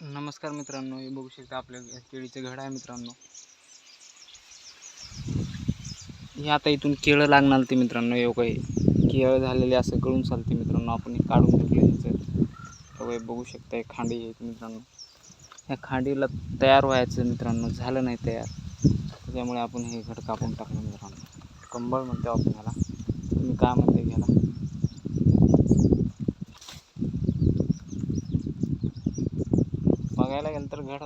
नमस्कार मित्रांनो हे बघू शकता आपल्या केळीचं घड आहे मित्रांनो. हे आता इथून केळं लागणार ते मित्रांनो हे काही केळं झालेले असं गळून चालते मित्रांनो आपण हे काढून घेतले ह्याचं हे बघू शकता हे खांडी आहेत मित्रांनो. ह्या खांडीला तयार व्हायचं मित्रांनो झालं नाही तयार. त्याच्यामुळे आपण हे घड कापून टाकलं मित्रांनो. कंबळ म्हणतो आपण ह्याला तुम्ही काय म्हणते बघायला गेलं तर घड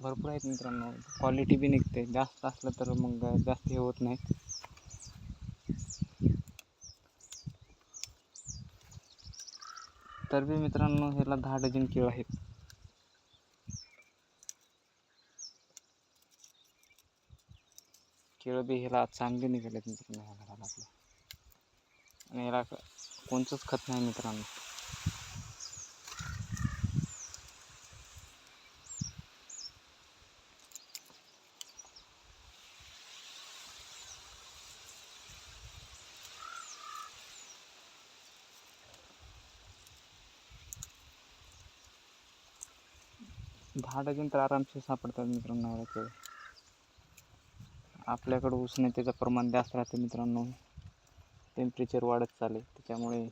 भरपूर आहेत मित्रांनो. क्वालिटी बी निघते. जास्त असलं तर मग जास्त हे होत नाही. तर बी मित्रांनो ह्याला दहा डझन केळं आहेत. केळं बी ह्याला चांगले निघालेत मित्रांनो ह्या घराला आपल्या. आणि ह्याला कोणचंच कोणतंच खत नाही मित्रांनो. दहा डझन तर आरामशीर सापडतात मित्रांनो ह्याला आपल्याकडं उष्णतेचं प्रमाण जास्त राहते मित्रांनो. टेम्परेचर वाढत चालेल त्याच्यामुळे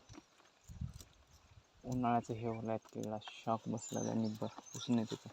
उन्हाळ्याचं हे होलं आहेत शॉक बसला आहे निब्बर उष्णतेचं.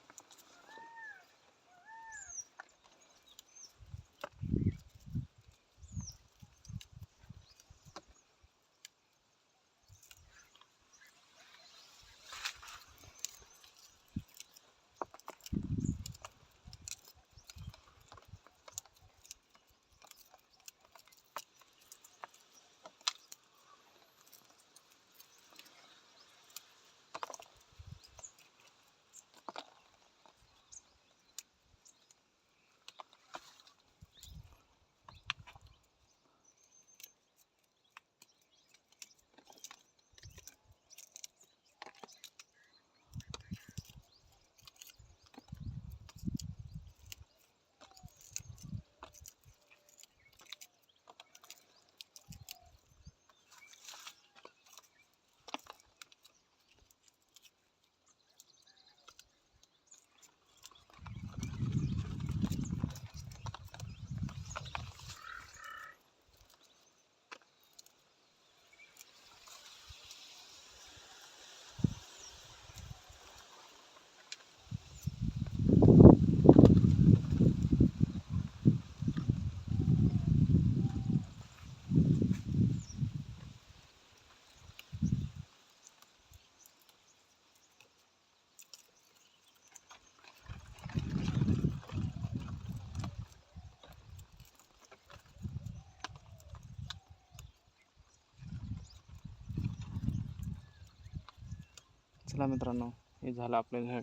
चला मित्रांनो हे झालं आपलं घर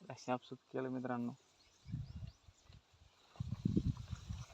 असे केलं मित्रांनो.